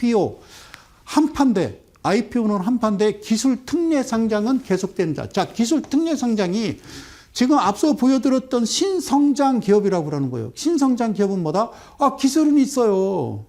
IPO 한 판대, IPO는 한 판대, 기술 특례 상장은 계속된다. 자, 기술 특례 상장이 지금 앞서 보여드렸던 신성장 기업이라고 그러는 거예요. 신성장 기업은 뭐다? 아, 기술은 있어요.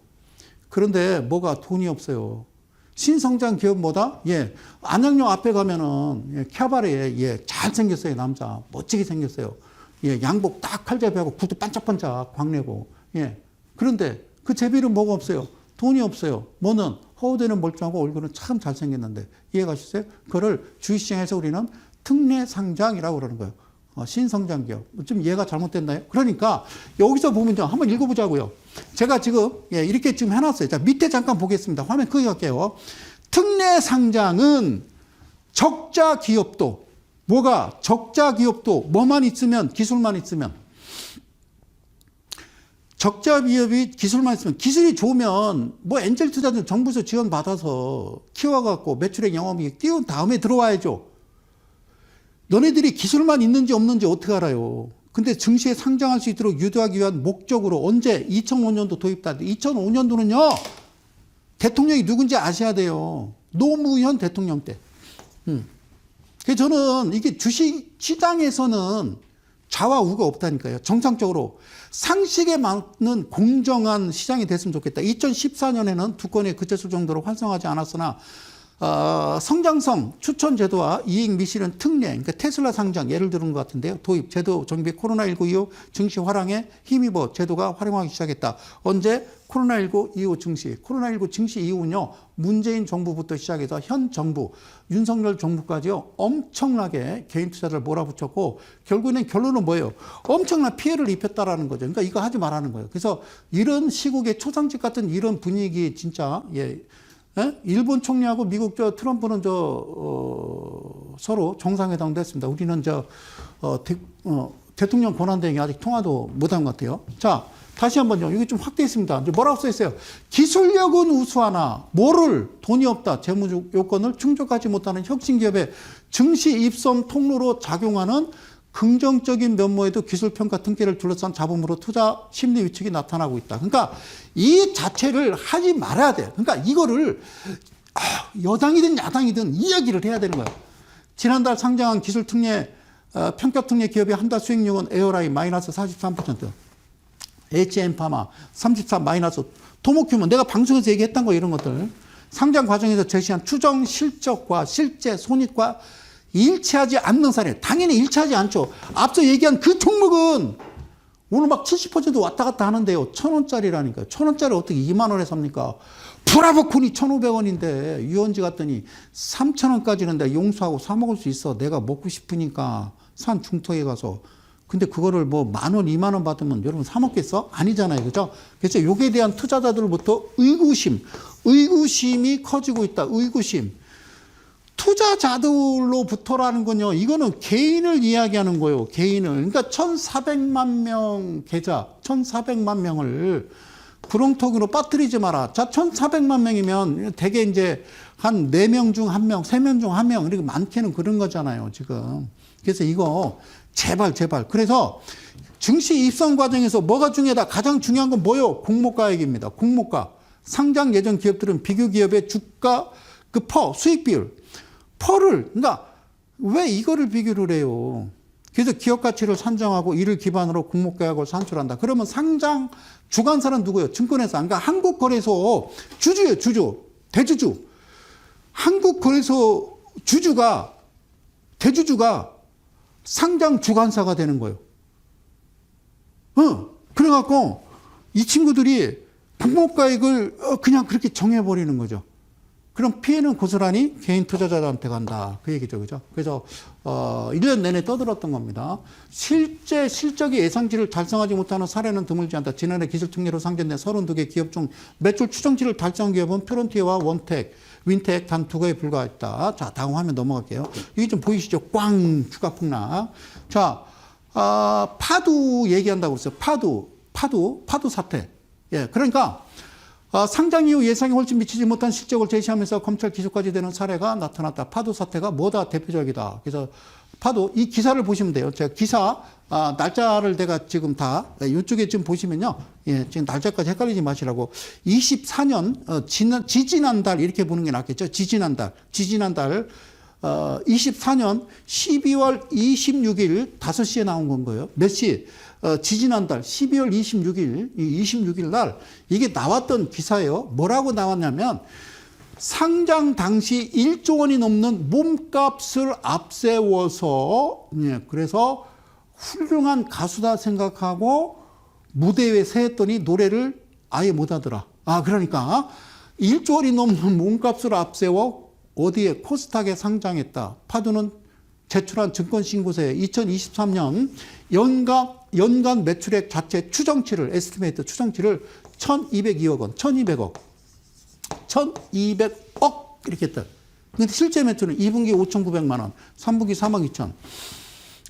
그런데 뭐가 돈이 없어요. 신성장 기업 뭐다? 예. 안양역 앞에 가면은, 예, 캬바레에, 예, 잘생겼어요, 남자. 멋지게 생겼어요. 예, 양복 딱 칼잡이하고 구두 반짝반짝 광내고. 예. 그런데 그 제비는 뭐가 없어요? 돈이 없어요. 뭐는 허우대는 멀쩡하고 얼굴은 참 잘생겼는데. 이해가시어요 그거를 주식시장에서 우리는 특례 상장이라고 그러는 거예요. 어, 신성장 기업. 좀 이해가 잘못됐나요? 그러니까 여기서 보면 좀 한번 읽어보자고요. 제가 지금 예, 이렇게 지금 해놨어요. 자, 밑에 잠깐 보겠습니다. 화면 크게 할게요. 특례 상장은 적자 기업도 뭐가 적자 기업도 뭐만 있으면 기술만 있으면 적자 기업이 기술만 있으면 기술이 좋으면 뭐 엔젤 투자들 정부에서 지원 받아서 키워갖고 매출액 영업이익 띄운 다음에 들어와야죠. 너네들이 기술만 있는지 없는지 어떻게 알아요? 근데 증시에 상장할 수 있도록 유도하기 위한 목적으로 언제 2005년도 도입다. 2005년도는요. 대통령이 누군지 아셔야 돼요. 노무현 대통령 때. 음. 그래서 저는 이게 주식 시장에서는 좌와 우가 없다니까요. 정상적으로 상식에 맞는 공정한 시장이 됐으면 좋겠다. 2014년에는 두 건에 그쳤을 정도로 활성하지 않았으나 어, 성장성 추천 제도와 이익 미실은 특례, 그러니까 테슬라 상장 예를 들은 것 같은데요. 도입 제도 정비 코로나19 이후 증시 화랑에 힘입어 제도가 활용하기 시작했다. 언제 코로나19 이후 증시, 코로나19 증시 이후는요 문재인 정부부터 시작해서 현 정부 윤석열 정부까지요 엄청나게 개인 투자를 몰아붙였고 결국에는 결론은 뭐예요? 엄청난 피해를 입혔다라는 거죠. 그러니까 이거 하지 말라는 거예요. 그래서 이런 시국의 초상집 같은 이런 분위기 진짜 예. 예? 일본 총리하고 미국 저 트럼프는 저 어, 서로 정상회담도 했습니다. 우리는 저 어, 대, 어, 대통령 권한대행이 아직 통화도 못한 것 같아요. 자, 다시 한번요. 이게 좀 확대했습니다. 뭐라고 써 있어요? 기술력은 우수하나 뭐를 돈이 없다. 재무 요건을 충족하지 못하는 혁신 기업의 증시 입점 통로로 작용하는 긍정적인 면모에도 기술평가 등기를 둘러싼 잡음으로 투자 심리 위축이 나타나고 있다. 그러니까 이 자체를 하지 말아야 돼. 그러니까 이거를 아, 여당이든 야당이든 이야기를 해야 되는 거예요. 지난달 상장한 기술 특례, 어, 평가 특례 기업의 한 달 수익률은 에어라인 마이너스 43%, HM파마 34 마이너스, 토모큐먼 내가 방송에서 얘기했던 거 이런 것들 상장 과정에서 제시한 추정 실적과 실제 손익과 일치하지 않는 사례. 당연히 일치하지 않죠. 앞서 얘기한 그 종목은 오늘 막 70% 왔다 갔다 하는데요. 천 원짜리라니까요. 천 원짜리 어떻게 2만 원에 삽니까? 브라보콘이 1,500원인데 유원지 갔더니 3천 원까지는 내가 용서하고 사 먹을 수 있어. 내가 먹고 싶으니까 산 중턱에 가서. 근데 그거를 뭐 만 원, 2만 원 받으면 여러분 사 먹겠어? 아니잖아요. 그죠? 그래서 요게 대한 투자자들로부터 의구심, 의구심이 커지고 있다. 의구심. 투자자들로부터라는 건요, 이거는 개인을 이야기하는 거예요, 개인을. 그러니까 1,400만 명 계좌, 1,400만 명을 구렁텅이로 빠뜨리지 마라. 자, 1,400만 명이면 대개 이제 한 4명 중 1명, 3명 중 1명, 이렇게 많게는 그런 거잖아요, 지금. 그래서 이거, 제발, 제발. 그래서 증시 입성 과정에서 뭐가 중요하다? 가장 중요한 건 뭐요? 공모가액입니다. 공모가. 상장 예정 기업들은 비교 기업의 주가 그 퍼, 수익 비율. 퍼를 그러니까 왜 이거를 비교를 해요? 그래서 기업 가치를 산정하고 이를 기반으로 공모계약을 산출한다. 그러면 상장 주관사는 누구예요? 증권회사. 그러니까 한국거래소 주주예요, 주주. 대주주. 한국거래소 주주가 대주주가 상장 주관사가 되는 거예요. 어, 그래갖고 이 친구들이 공모가액을 어, 그냥 그렇게 정해버리는 거죠. 그럼 피해는 고스란히 개인 투자자들한테 간다. 그 얘기죠. 그죠? 그래서, 어, 1년 내내 떠들었던 겁니다. 실제 실적이 예상치를 달성하지 못하는 사례는 드물지 않다. 지난해 기술특례로 상장된 32개 기업 중 매출 추정치를 달성한 기업은 프론티어와 원텍, 윈텍 단 두 개에 불과했다. 자, 다음 화면 넘어갈게요. 이게 좀 보이시죠? 꽝! 주가 폭락. 자, 아, 파도 얘기한다고 그랬어요. 파도. 파도. 파도 사태. 예. 그러니까, 어, 상장 이후 예상에 훨씬 미치지 못한 실적을 제시하면서 검찰 기소까지 되는 사례가 나타났다. 파도 사태가 뭐다 대표적이다. 그래서 파도 이 기사를 보시면 돼요. 제가 기사 아, 날짜를 내가 지금 다 이쪽에 지금 보시면요. 예, 지금 날짜까지 헷갈리지 마시라고 24년 어, 지난 지지난 달 이렇게 보는 게 낫겠죠. 지지난 달, 지지난 달 어, 24년 12월 26일 5시에 나온 건 거예요. 몇 시? 어, 지지난 달 12월 26일, 이 26일 날 이게 나왔던 기사예요. 뭐라고 나왔냐면 상장 당시 1조 원이 넘는 몸값을 앞세워서 예, 그래서 훌륭한 가수다 생각하고 무대에 서 했더니 노래를 아예 못하더라. 아 그러니까 1조 원이 넘는 몸값을 앞세워 어디에 코스닥에 상장했다. 파도는 제출한 증권신고서에 2023년 연간 연간 매출액 자체 추정치를 에스티메이트 추정치를 1,202억 원, 1,200억 1,200억 이렇게 했다. 근데 실제 매출은 2분기 5,900만 원, 3분기 3억 2천.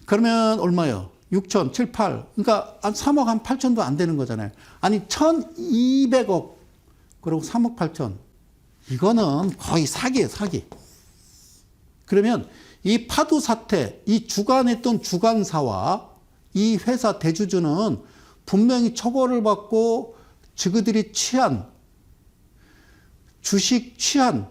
그러면 얼마요? 6천, 7, 8. 그러니까 한 3억 한 8천도 안 되는 거잖아요. 아니 1,200억 그리고 3억 8천. 이거는 거의 사기예요, 사기. 그러면 이 파도 사태, 이 주관했던 주관사와 이 회사 대주주는 분명히 처벌을 받고 저그들이 취한 주식 취한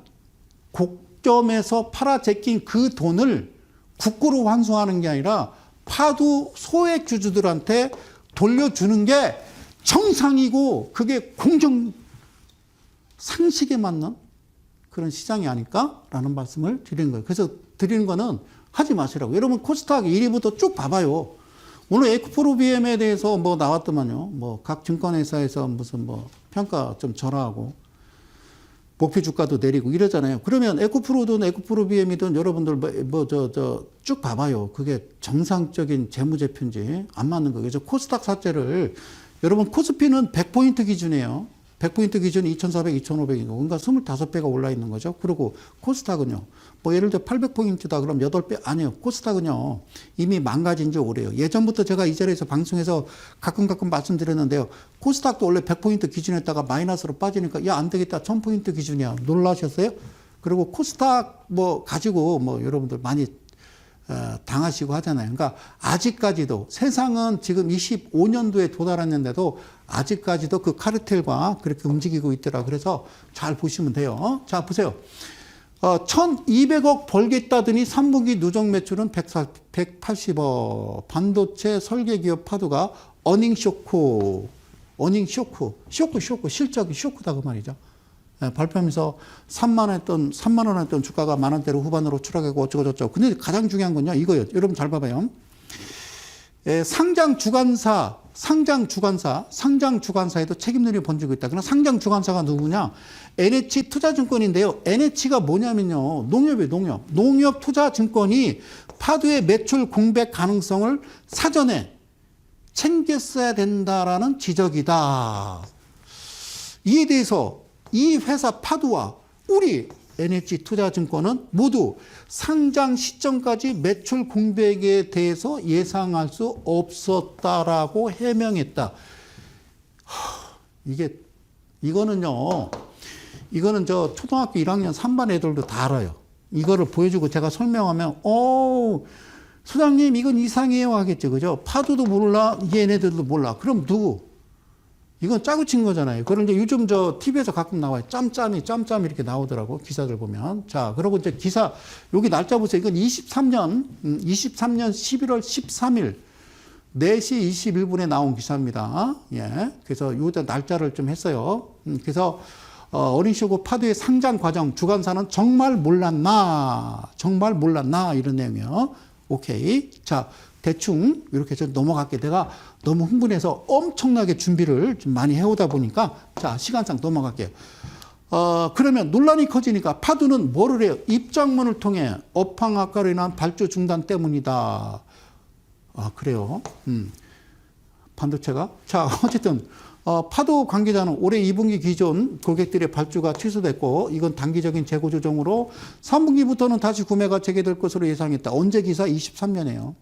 곡점에서 팔아 제낀 그 돈을 국고로 환수하는 게 아니라 파도 소액 주주들한테 돌려주는 게 정상이고 그게 공정 상식에 맞는 그런 시장이 아닐까라는 말씀을 드리는 거예요. 그래서 드리는 거는 하지 마시라고. 여러분 코스닥 1위부터 쭉 봐봐요. 오늘 에코프로비엠에 대해서 뭐 나왔더만요. 뭐 각 증권회사에서 무슨 뭐 평가 좀 절하하고 목표 주가도 내리고 이러잖아요. 그러면 에코프로든 에코프로비엠이든 여러분들 뭐 저 저 쭉 봐봐요. 그게 정상적인 재무제표인지 안 맞는 거예요. 그래서 코스닥 사채를 여러분 코스피는 100포인트 기준이에요. 100포인트 기준 2,400, 2,500이고 그러니까 25배가 올라 있는 거죠. 그리고 코스닥은요. 뭐 예를 들어 800포인트다 그럼 8배 아니에요. 코스닥은요. 이미 망가진 지 오래요. 예전부터 제가 이 자리에서 방송에서 가끔 가끔 말씀드렸는데요. 코스닥도 원래 100포인트 기준에다가 마이너스로 빠지니까 야 안 되겠다. 1000포인트 기준이야. 놀라셨어요? 그리고 코스닥 뭐 가지고 뭐 여러분들 많이 어, 당하시고 하잖아요. 그러니까 아직까지도 세상은 지금 25년도에 도달했는데도 아직까지도 그 카르텔과 그렇게 움직이고 있더라. 그래서 잘 보시면 돼요. 자, 보세요. 어, 1200억 벌겠다더니 3분기 누적 매출은 180억. 반도체 설계 기업 파도가 어닝 쇼크. 어닝 쇼크. 쇼크, 쇼크. 실적이 쇼크다. 그 말이죠. 예, 발표하면서 3만 원 했던 3만 원 했던 주가가 만 원대로 후반으로 추락하고 어쩌고 저쩌고. 근데 가장 중요한 건요. 이거예요. 여러분 잘 봐봐요. 예, 상장 주관사, 상장 주관사, 상장 주관사에도 책임론이 번지고 있다. 그러나 상장 주관사가 누구냐? NH 투자증권인데요. NH가 뭐냐면요. 농협이에요, 농협. 농협 투자증권이 파도의 매출 공백 가능성을 사전에 챙겼어야 된다라는 지적이다. 이에 대해서 이 회사 파도와 우리 NH 투자증권은 모두 상장 시점까지 매출 공백에 대해서 예상할 수 없었다라고 해명했다. 하, 이게 이거는요. 이거는 저 초등학교 1학년 3반 애들도 다 알아요. 이거를 보여주고 제가 설명하면 어 소장님 이건 이상해요 하겠죠. 그죠? 파도도 몰라. 얘네들도 몰라. 그럼 누구? 이건 짜고 친 거잖아요. 그런 이제 요즘 저 TV에서 가끔 나와요. 짬짬이, 짬짬 이렇게 나오더라고. 기사들 보면. 자, 그리고 이제 기사, 여기 날짜 보세요. 이건 23년, 음, 23년 11월 13일, 4시 21분에 나온 기사입니다. 예. 그래서 요 날짜를 좀 했어요. 음, 그래서 어, 어린 쇼고 파도의 상장 과정, 주관사는 정말 몰랐나? 정말 몰랐나? 이런 내용이요. 오케이. 자, 대충 이렇게 좀 넘어갈게. 내가 너무 흥분해서 엄청나게 준비를 좀 많이 해오다 보니까 자, 시간상 넘어갈게요. 어, 그러면 논란이 커지니까 파도는 뭐를 해요? 입장문을 통해 업황 악화로 인한 발주 중단 때문이다. 아, 그래요. 음. 반도체가? 자, 어쨌든, 어, 파도 관계자는 올해 2분기 기존 고객들의 발주가 취소됐고, 이건 단기적인 재고 조정으로 3분기부터는 다시 구매가 재개될 것으로 예상했다. 언제 기사? 23년에요.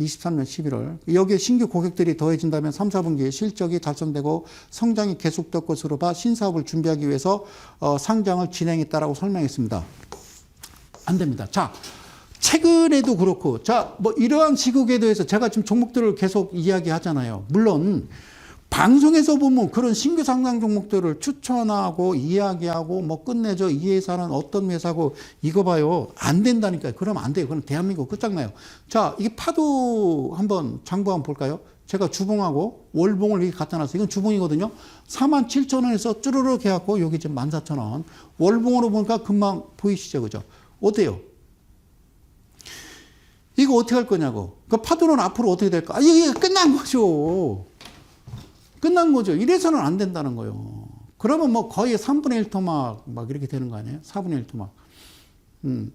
23년 11월. 여기에 신규 고객들이 더해진다면 3, 4분기에 실적이 달성되고 성장이 계속될 것으로 봐 신사업을 준비하기 위해서 어, 상장을 진행했다라고 설명했습니다. 안 됩니다. 자, 최근에도 그렇고, 자, 뭐 이러한 시국에 대해서 제가 지금 종목들을 계속 이야기하잖아요. 물론, 방송에서 보면 그런 신규 상장 종목들을 추천하고 이야기하고 뭐 끝내줘 이 회사는 어떤 회사고 이거 봐요. 안 된다니까요. 그러면 안 돼요. 그럼 대한민국 끝장나요. 자 이게 파도 한번 장부 한번 볼까요? 제가 주봉하고 월봉을 여기 갖다 놨어요. 이건 주봉이거든요. 4만 7천 원에서 쭈르륵 해갖고 여기 지금 14,000원. 월봉으로 보니까 금방 보이시죠? 그죠? 어때요? 이거 어떻게 할 거냐고. 그 파도는 앞으로 어떻게 될까? 아, 이게 끝난 거죠 끝난 거죠. 이래서는 안 된다는 거예요. 그러면 뭐 거의 3분의 1 토막 막 이렇게 되는 거 아니에요? 4분의 1 토막. 음.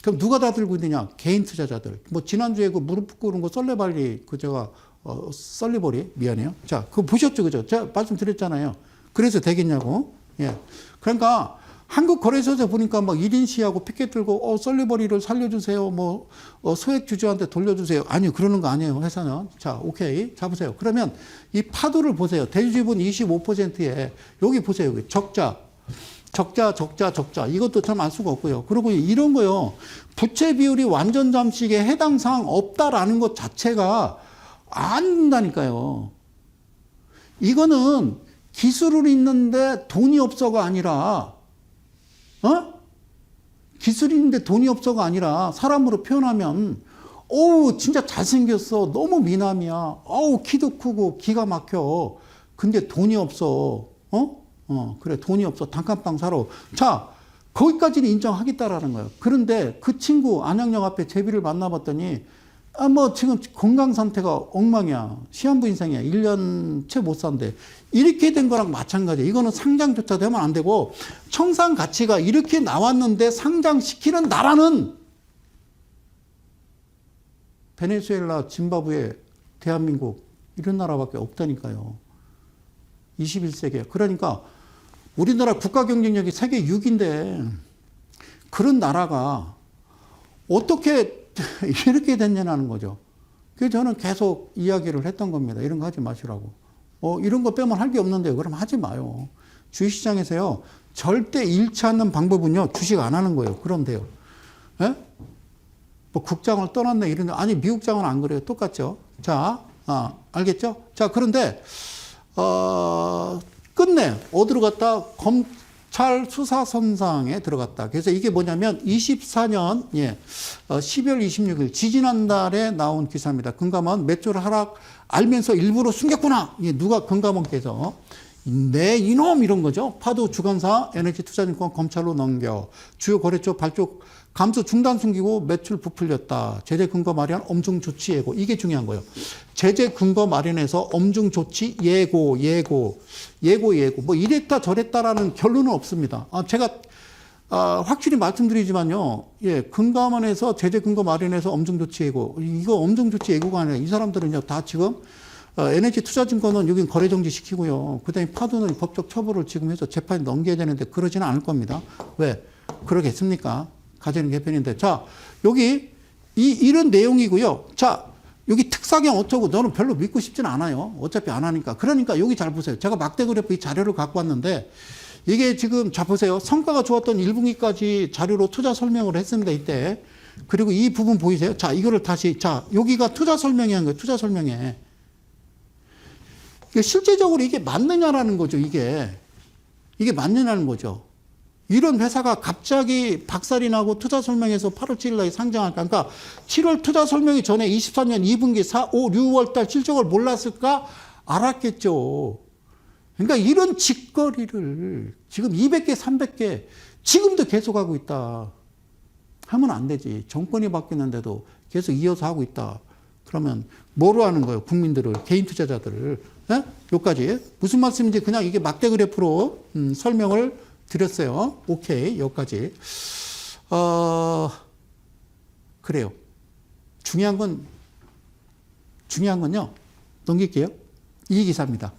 그럼 누가 다 들고 있느냐? 개인 투자자들. 뭐 지난주에 그 무릎 꿇은 거 썰레발리 그 제가 어, 썰리버리 미안해요. 자, 그거 보셨죠, 그죠? 제가 말씀드렸잖아요. 그래서 되겠냐고. 예. 그러니까 한국 거래소에서 보니까 막 1인 시하고 피켓 들고 어 썰리버리를 살려주세요. 뭐 어, 소액 주주한테 돌려주세요. 아니요, 그러는 거 아니에요. 회사는. 자, 오케이. 잡으세요. 그러면 이 파도를 보세요. 대주주분 25%에 여기 보세요. 여기 적자. 적자, 적자, 적자. 이것도 참 알 수가 없고요. 그리고 이런 거요. 부채 비율이 완전 잠식에 해당 사항 없다라는 것 자체가 안 된다니까요. 이거는 기술은 있는데 돈이 없어가 아니라 어? 기술이 있는데 돈이 없어가 아니라 사람으로 표현하면 어우 진짜 잘생겼어. 너무 미남이야. 어우 키도 크고 기가 막혀. 근데 돈이 없어. 어? 어 그래 돈이 없어. 단칸방 사러. 자 거기까지는 인정하겠다라는 거예요. 그런데 그 친구 안양역 앞에 제비를 만나봤더니 아, 뭐, 지금 건강 상태가 엉망이야. 시한부 인생이야. 1년 채 못 산대. 이렇게 된 거랑 마찬가지야. 이거는 상장조차 되면 안 되고, 청산 가치가 이렇게 나왔는데 상장시키는 나라는 베네수엘라, 짐바브웨, 대한민국, 이런 나라밖에 없다니까요. 21세기에. 그러니까 우리나라 국가 경쟁력이 세계 6인데, 그런 나라가 어떻게 이렇게 됐냐는 거죠. 그래서 저는 계속 이야기를 했던 겁니다. 이런 거 하지 마시라고. 어, 이런 거 빼면 할 게 없는데 그럼 하지 마요. 주식시장에서요, 절대 잃지 않는 방법은요, 주식 안 하는 거예요. 그럼 돼요. 예? 뭐 국장을 떠났네 이런 아니 미국장은 안 그래요. 똑같죠. 자, 아, 알겠죠? 자, 그런데 어, 끝내 어디로 갔다 검 찰 수사선상에 들어갔다. 그래서 이게 뭐냐면 24년 예, 어, 12월 26일 지지난달에 나온 기사입니다. 금감원 매출 하락 알면서 일부러 숨겼구나. 예, 누가 금감원께서 내 이놈 이런 거죠. 파도 주관사 에너지 투자증권 검찰로 넘겨 주요 거래처 발족 감소 중단 숨기고 매출 부풀렸다. 제재 근거 마련 엄중 조치 예고 이게 중요한 거예요. 제재 근거 마련해서 엄중 조치 예고 예고 예고 예고 뭐 이랬다 저랬다라는 결론은 없습니다. 아 제가 아, 확실히 말씀드리지만요. 예, 금감원에서 제재 근거 마련해서 엄중 조치 예고 이거 엄중 조치 예고가 아니라 이 사람들은요 다 지금 어, 에너지 투자 증권은 여긴 거래 정지 시키고요. 그 다음에 파도는 법적 처벌을 지금 해서 재판에 넘겨야 되는데 그러지는 않을 겁니다. 왜? 그러겠습니까? 가지는 개편인데. 자, 여기 이, 이런 내용이고요. 자, 여기 특사경 어쩌고 너는 별로 믿고 싶진 않아요. 어차피 안 하니까. 그러니까 여기 잘 보세요. 제가 막대 그래프 이 자료를 갖고 왔는데 이게 지금 자 보세요. 성과가 좋았던 1분기까지 자료로 투자 설명을 했습니다. 이때. 그리고 이 부분 보이세요? 자, 이거를 다시 자, 여기가 투자 설명이 한 거예요. 투자 설명에. 이게 실제적으로 이게 맞느냐라는 거죠, 이게. 이게 맞느냐는 거죠. 이런 회사가 갑자기 박살이 나고 투자 설명에서 8월 7일 날 상장할까? 그러니까 7월 투자 설명이 전에 24년 2분기 4, 5, 6월 달 실적을 몰랐을까? 알았겠죠. 그러니까 이런 짓거리를 지금 200개, 300개 지금도 계속 하고 있다. 하면 안 되지. 정권이 바뀌는데도 계속 이어서 하고 있다. 그러면 뭐로 하는 거예요? 국민들을, 개인 투자자들을. 예? 여기까지. 무슨 말씀인지 그냥 이게 막대 그래프로 음, 설명을 드렸어요. 오케이. 여기까지. 어, 그래요. 중요한 건, 중요한 건요. 넘길게요. 이 기사입니다.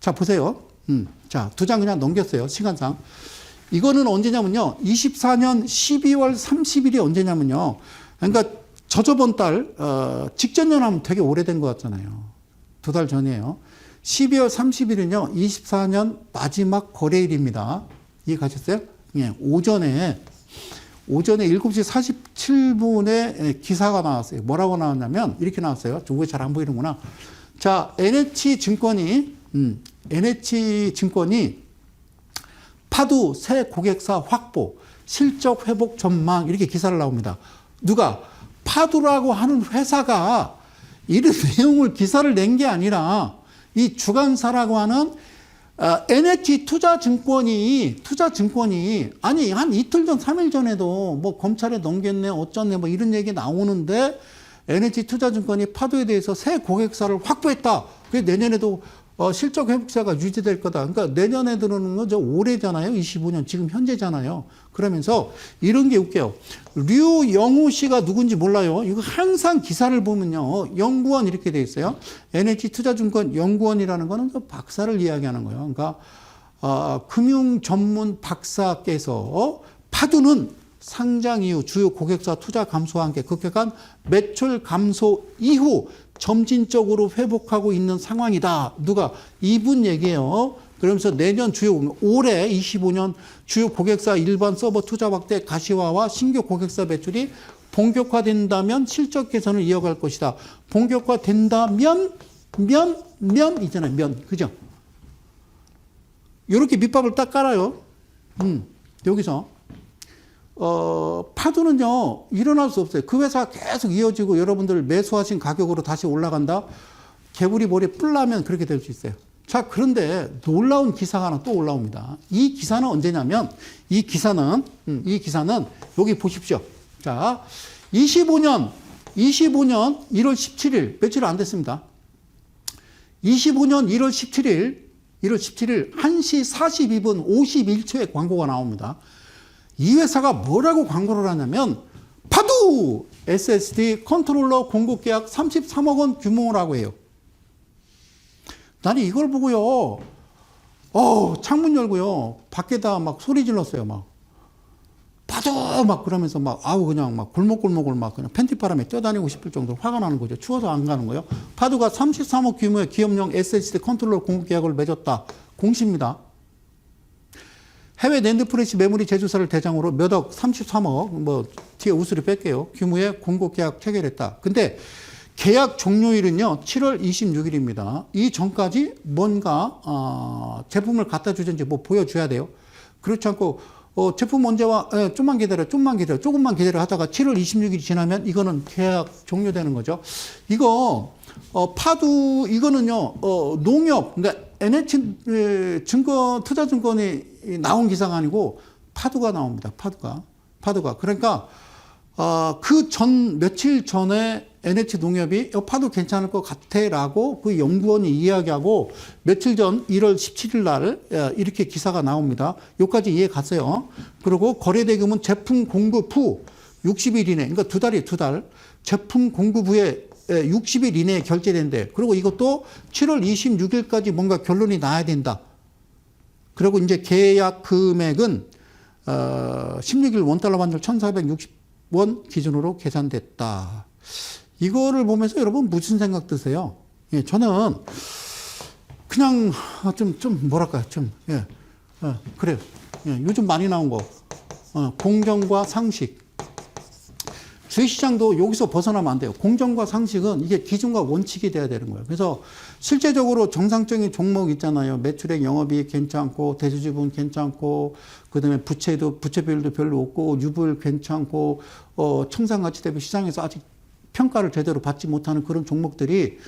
자, 보세요. 음, 자, 두 장 그냥 넘겼어요. 시간상. 이거는 언제냐면요. 24년 12월 30일이 언제냐면요. 그러니까 저저번 달, 어, 직전 연하면 되게 오래된 것 같잖아요. 두 달 전이에요. 12월 30일은요, 24년 마지막 거래일입니다. 이해 가셨어요? 예, 오전에, 오전에 7시 47분에 기사가 나왔어요. 뭐라고 나왔냐면 이렇게 나왔어요. 중국에 잘 안 보이는구나. 자, NH 증권이 음, NH 증권이 파두 새 고객사 확보, 실적 회복 전망 이렇게 기사를 나옵니다. 누가 파두라고 하는 회사가 이런 내용을 기사를 낸 게 아니라 이 주간사라고 하는 어, NH 투자증권이 투자증권이 아니 한 이틀 전, 삼일 전에도 뭐 검찰에 넘겼네, 어쩌네 뭐 이런 얘기 나오는데 NH 투자증권이 파도에 대해서 새 고객사를 확보했다. 그 내년에도 어, 실적 회복세가 유지될 거다. 그러니까 내년에 들어오는 건 저 올해잖아요. 25년 지금 현재잖아요. 그러면서 이런 게 웃겨요. 류영우 씨가 누군지 몰라요. 이거 항상 기사를 보면요. 연구원 이렇게 돼 있어요. NH 투자증권 연구원이라는 거는 그 박사를 이야기하는 거예요. 그러니까 어, 금융 전문 박사께서 파두는 상장 이후 주요 고객사 투자 감소와 함께 급격한 매출 감소 이후 점진적으로 회복하고 있는 상황이다. 누가 이분 얘기예요. 그러면서 내년 주요 올해 25년 주요 고객사 일반 서버 투자 확대 가시화와 신규 고객사 매출이 본격화된다면 실적 개선을 이어갈 것이다. 본격화된다면 면, 면 있잖아요. 면. 그죠? 이렇게 밑밥을 딱 깔아요. 음, 여기서. 어, 파도는요, 일어날 수 없어요. 그 회사 계속 이어지고 여러분들 매수하신 가격으로 다시 올라간다? 개구리 머리에 뿔 나면 그렇게 될 수 있어요. 자, 그런데 놀라운 기사가 하나 또 올라옵니다. 이 기사는 언제냐면, 이 기사는, 음, 이 기사는 여기 보십시오. 자, 25년, 25년 1월 17일, 며칠 안 됐습니다. 25년 1월 17일, 1월 17일 1시 42분 51초에 광고가 나옵니다. 이 회사가 뭐라고 광고를 하냐면 파두 SSD 컨트롤러 공급 계약 33억 원 규모라고 해요. 나는 이걸 보고요. 어, 창문 열고요. 밖에다 막 소리 질렀어요. 막. 파도 막 그러면서 막 아우 그냥 막 골목골목을 막 그냥 팬티 바람에 뛰어다니고 싶을 정도로 화가 나는 거죠. 추워서 안 가는 거예요. 파두가 33억 규모의 기업용 SSD 컨트롤러 공급 계약을 맺었다. 공시입니다. 해외 랜드프레시 메모리 제조사를 대상으로 몇 억, 33억, 뭐, 뒤에 우수리 뺄게요. 규모의 공급 계약 체결했다. 근데 계약 종료일은요, 7월 26일입니다. 이 전까지 뭔가, 어, 제품을 갖다 주든지 뭐 보여줘야 돼요. 그렇지 않고, 어, 제품 언제 와? 예, 좀만 기다려, 좀만 기다려, 조금만 기다려 하다가 7월 26일이 지나면 이거는 계약 종료되는 거죠. 이거, 어, 파두, 이거는요, 어, 농협, 그러니까 NH 에, 증권, 투자증권이 나온 기사가 아니고 파두가 나옵니다. 파두가. 파두가. 그러니까, 어, 그 전, 며칠 전에 NH 농협이 어, 파도 괜찮을 것 같아라고 그 연구원이 이야기하고 며칠 전 1월 17일 날 예, 이렇게 기사가 나옵니다. 여기까지 이해 갔어요. 그리고 거래 대금은 제품 공급 후 60일 이내, 그러니까 두 달이 두 달. 제품 공급 후에 60일 이내에 결제된대. 그리고 이것도 7월 26일까지 뭔가 결론이 나야 된다. 그리고 이제 계약 금액은 어, 16일 원달러 환율 1,460원 기준으로 계산됐다. 이거를 보면서 여러분 무슨 생각 드세요? 예, 저는 그냥 좀, 좀 뭐랄까, 좀, 예, 어, 그래요. 예, 요즘 많이 나온 거. 어, 공정과 상식. 주식시장도 여기서 벗어나면 안 돼요. 공정과 상식은 이게 기준과 원칙이 돼야 되는 거예요. 그래서 실제적으로 정상적인 종목 있잖아요. 매출액 영업이익 괜찮고, 대주주분 괜찮고, 그 다음에 부채도, 부채 비율도 별로 없고, 유불 괜찮고, 어, 청산가치 대비 시장에서 아직 평가를 제대로 받지 못하는 그런 종목들이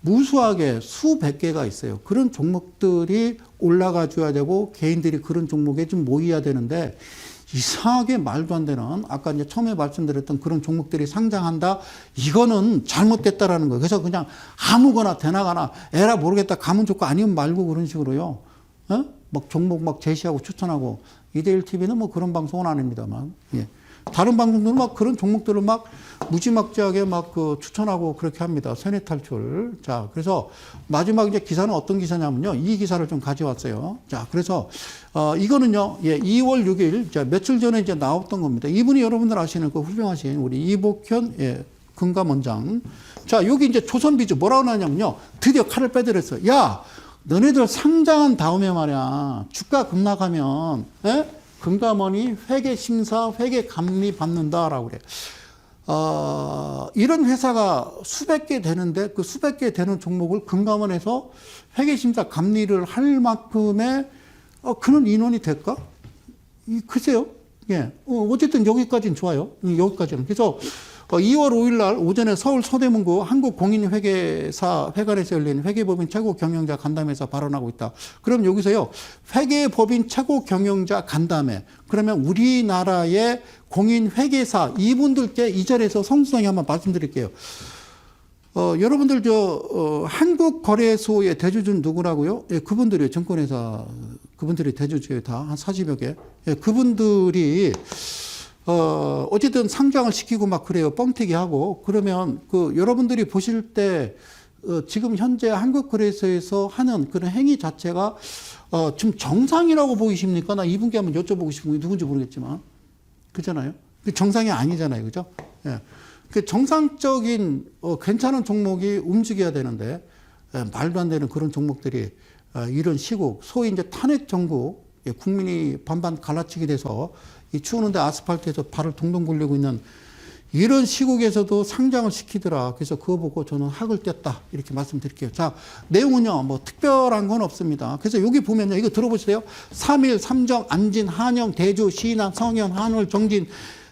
무수하게 수백 개가 있어요. 그런 종목들이 올라가 줘야 되고, 개인들이 그런 종목에 좀 모여야 되는데, 이상하게 말도 안 되는 아까 이제 처음에 말씀드렸던 그런 종목들이 상장한다 이거는 잘못됐다라는 거예요. 그래서 그냥 아무거나 대나가나 에라 모르겠다 가면 좋고 아니면 말고 그런 식으로요. 어? 막 종목 막 제시하고 추천하고 이데일 TV는 뭐 그런 방송은 아닙니다만 예. 다른 방송들은 막 그런 종목들을 막 무지막지하게 막 그 추천하고 그렇게 합니다. 세뇌 탈출. 자, 그래서 마지막 이제 기사는 어떤 기사냐면요. 이 기사를 좀 가져왔어요. 자, 그래서 어 이거는요. 예, 2월 6일 자, 며칠 전에 이제 나왔던 겁니다. 이분이 여러분들 아시는 그 훌륭하신 우리 이복현 예, 금감원장. 자, 여기 이제 조선비즈 뭐라고 나냐면요. 드디어 칼을 빼들었어요. 야, 너네들 상장한 다음에 말이야. 주가 급락하면 예? 금감원이 회계 심사, 회계 감리 받는다라고 그래. 어, 이런 회사가 수백 개 되는데 그 수백 개 되는 종목을 금감원에서 회계 심사 감리를 할 만큼의 어, 그런 인원이 될까? 이, 글쎄요. 예. 어, 어쨌든 여기까지는 좋아요. 음, 여기까지는. 그래서 어, 2월 5일 날 오전에 서울 서대문구 한국공인회계사 회관에서 열린 회계법인 최고 경영자 간담회에서 발언하고 있다. 그럼 여기서요. 회계법인 최고 경영자 간담회. 그러면 우리나라의 공인회계사 이분들께 이 자리에서 성수성이 한번 말씀드릴게요. 어, 여러분들 저 어, 한국거래소의 대주주는 누구라고요? 예, 그분들이 증권회사 그분들이 대주주예요 다 한 40여 개. 예, 그분들이 어, 어쨌든 상장을 시키고 막 그래요. 뻥튀기 하고. 그러면 그 여러분들이 보실 때 어, 지금 현재 한국 거래소에서 하는 그런 행위 자체가 어, 좀 정상이라고 보이십니까? 나 이분께 한번 여쭤보고 싶은 게 누군지 모르겠지만. 그잖아요. 그 정상이 아니잖아요. 그죠? 예. 그 정상적인 어, 괜찮은 종목이 움직여야 되는데 예, 말도 안 되는 그런 종목들이 어, 이런 시국 소위 이제 탄핵 정부 예, 국민이 반반 갈라치게 돼서 이 추우는데 아스팔트에서 발을 동동 굴리고 있는 이런 시국에서도 상장을 시키더라. 그래서 그거 보고 저는 학을 뗐다. 이렇게 말씀드릴게요. 자, 내용은요, 뭐 특별한 건 없습니다. 그래서 여기 보면요, 이거 들어보세요. 3일, 삼정, 안진, 한영, 대주, 시남, 성현, 한울, 정진,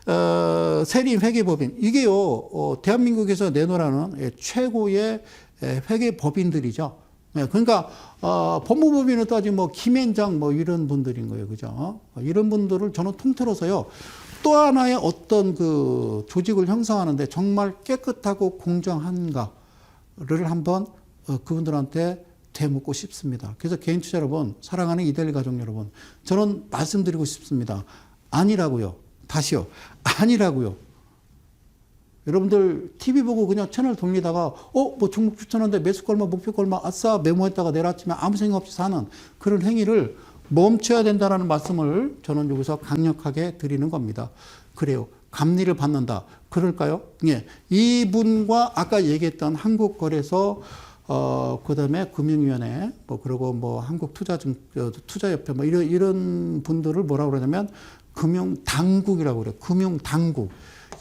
어, 세림 회계법인. 이게요, 어, 대한민국에서 내놓으라는 예, 최고의 예, 회계법인들이죠. 예, 그러니까, 어, 법무법인은 따지 뭐, 김앤장 뭐 이런 분들인 거예요. 그죠? 어, 이런 분들을 저는 통틀어서요, 또 하나의 어떤 그 조직을 형성하는데 정말 깨끗하고 공정한가를 한번 어, 그분들한테 되묻고 싶습니다. 그래서 개인 투자 여러분, 사랑하는 이델리 가족 여러분, 저는 말씀드리고 싶습니다. 아니라고요. 다시요. 아니라고요. 여러분들 TV 보고 그냥 채널 돌리다가 어 뭐 종목 추천하는데 매수 걸마 목표 걸마 아싸 메모했다가 내일 아침에 아무 생각 없이 사는 그런 행위를 멈춰야 된다라는 말씀을 저는 여기서 강력하게 드리는 겁니다. 그래요. 감리를 받는다. 그럴까요? 예. 이분과 아까 얘기했던 한국거래소 어, 그 다음에 금융위원회, 뭐, 그리고 뭐, 한국투자증, 어, 투자협회, 뭐, 이런, 이런 분들을 뭐라고 그러냐면, 금융당국이라고 그래요. 금융당국.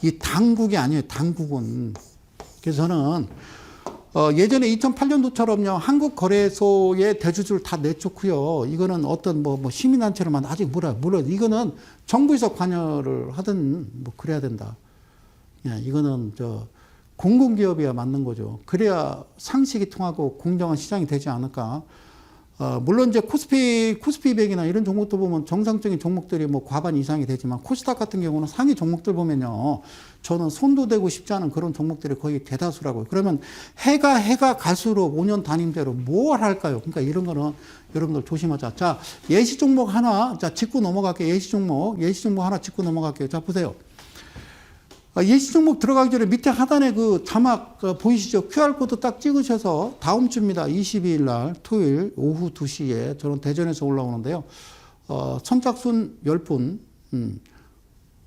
이 당국이 아니에요. 당국은. 그래서 저는 어, 예전에 2008년도처럼요, 한국거래소의 대주주를 다 내쫓고요. 이거는 어떤 뭐, 뭐 시민단체로만 아직 몰라, 몰라. 이거는 정부에서 관여를 하든 뭐 그래야 된다. 예, 이거는 저 공공기업이야 맞는 거죠. 그래야 상식이 통하고 공정한 시장이 되지 않을까. 어, 물론 이제 코스피, 코스피백이나 이런 종목들 보면 정상적인 종목들이 뭐 과반 이상이 되지만 코스닥 같은 경우는 상위 종목들 보면요. 저는 손도 대고 싶지 않은 그런 종목들이 거의 대다수라고요. 그러면 해가, 해가 갈수록 5년 단임대로 뭘 할까요? 그러니까 이런 거는 여러분들 조심하자. 자, 예시 종목 하나, 자, 짚고 넘어갈게요. 예시 종목, 예시 종목 하나 짚고 넘어갈게요. 자, 보세요. 아, 예시 종목 들어가기 전에 밑에 하단에 그 자막 어, 보이시죠? QR코드 딱 찍으셔서 다음 주입니다. 22일 날 토요일 오후 2시에 저는 대전에서 올라오는데요. 어, 선착순 10분, 음,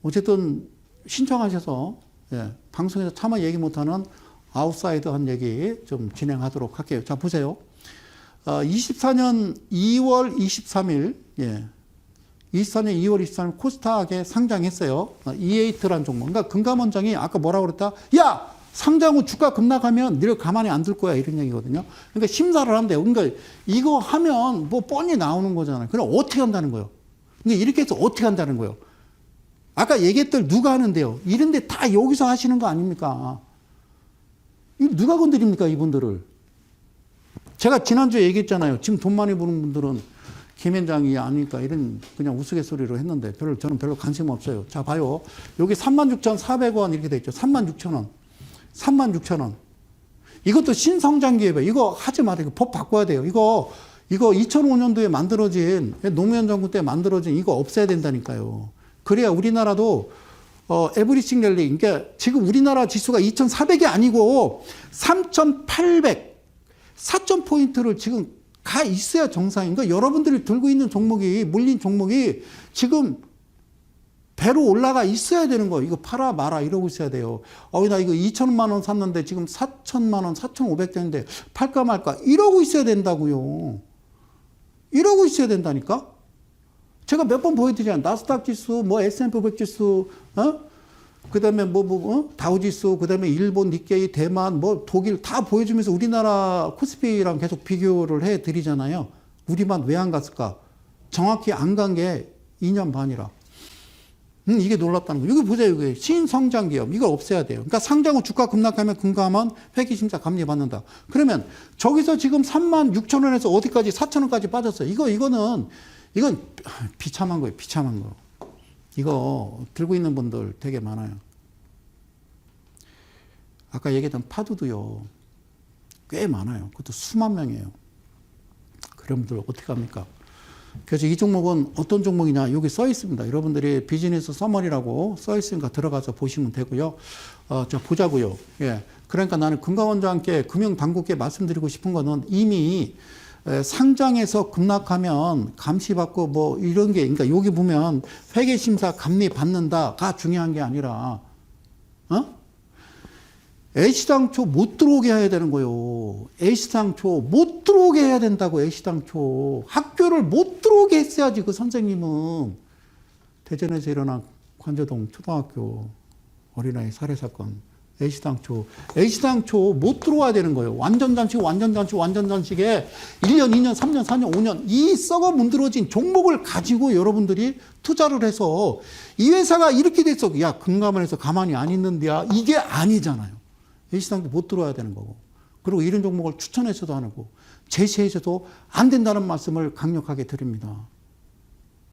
어쨌든 신청하셔서 예, 방송에서 차마 얘기 못하는 아웃사이드 한 얘기 좀 진행하도록 할게요. 자, 보세요. 어, 24년 2월 23일, 예, 24년 2월 23일 코스닥에 상장했어요. E8라는 종목. 그러니까 금감원장이 아까 뭐라고 그랬다? 야! 상장 후 주가 급락하면 늘 가만히 안 둘 거야. 이런 얘기거든요. 그러니까 심사를 한대요. 그러니까 이거 하면 뭐 뻔히 나오는 거잖아요. 그럼 어떻게 한다는 거예요? 그러니까 이렇게 해서 어떻게 한다는 거예요? 아까 얘기했던 누가 하는데요? 이런데 다 여기서 하시는 거 아닙니까? 이 누가 건드립니까? 이분들을. 제가 지난주에 얘기했잖아요. 지금 돈 많이 버는 분들은 김현장이 아니니까 이런 그냥 우스갯소리로 했는데 별로 저는 별로 관심 없어요. 자 봐요. 여기 36,400원 이렇게 돼 있죠. 36,000원. 36,000원. 이것도 신성장 기업이에요. 이거 하지 마세요. 이거 법 바꿔야 돼요. 이거 이거 2005년도에 만들어진 노무현 정부 때 만들어진 이거 없애야 된다니까요. 그래야 우리나라도 어, 에브리싱 랠리, 그러니까 지금 우리나라 지수가 2,400이 아니고 3,800, 4,000포인트를 지금 가 있어야 정상인 거. 여러분들이 들고 있는 종목이 물린 종목이 지금 배로 올라가 있어야 되는 거. 이거 팔아 마라 이러고 있어야 돼요. 어, 나 이거 2천만 원 샀는데 지금 4천만 원, 4,500대인데 팔까 말까 이러고 있어야 된다고요. 이러고 있어야 된다니까. 제가 몇 번 보여드리잖아요. 나스닥 지수, 뭐 S&P 500 지수, 어? 그 다음에 뭐, 뭐, 어? 다우 지수, 그 다음에 일본, 니케이, 대만, 뭐, 독일 다 보여주면서 우리나라 코스피랑 계속 비교를 해 드리잖아요. 우리만 왜 안 갔을까? 정확히 안 간 게 2년 반이라. 음, 이게 놀랍다는 거. 여기 보세요. 여기 신성장 기업. 이걸 없애야 돼요. 그러니까 상장 후 주가 급락하면 금감원 회계심사 감리 받는다. 그러면 저기서 지금 3만 6천 원에서 어디까지 4천 원까지 빠졌어요. 이거 이거는 이건 비참한 거예요. 비참한 거. 이거 들고 있는 분들 되게 많아요. 아까 얘기했던 파도도요. 꽤 많아요. 그것도 수만 명이에요. 그런 분들 어떻게 합니까? 그래서 이 종목은 어떤 종목이냐 여기 써 있습니다. 여러분들이 비즈니스 서머리라고 써 있으니까 들어가서 보시면 되고요. 어, 저 보자고요. 예. 그러니까 나는 금감원장께 금융당국에 말씀드리고 싶은 거는 이미 에, 상장에서 급락하면 감시받고 뭐 이런 게 그러니까 여기 보면 회계심사 감리 받는다가 중요한 게 아니라 어? 애시당초 못 들어오게 해야 되는 거요. 애시당초 못 들어오게 해야 된다고 애시당초 학교를 못 들어오게 했어야지 그 선생님은 대전에서 일어난 관저동 초등학교 어린아이 살해 사건 애시당초 애시당초 못 들어와야 되는 거예요. 완전 단식 완전 단식 완전 단식에 1년 2년 3년 4년 5년 이 썩어 문드러진 종목을 가지고 여러분들이 투자를 해서 이 회사가 이렇게 됐어. 야 금감원에서 가만히 안 있는데야 이게 아니잖아요. 일시당도 못 들어와야 되는 거고. 그리고 이런 종목을 추천해서도 안 하고 제시해서도 안 된다는 말씀을 강력하게 드립니다.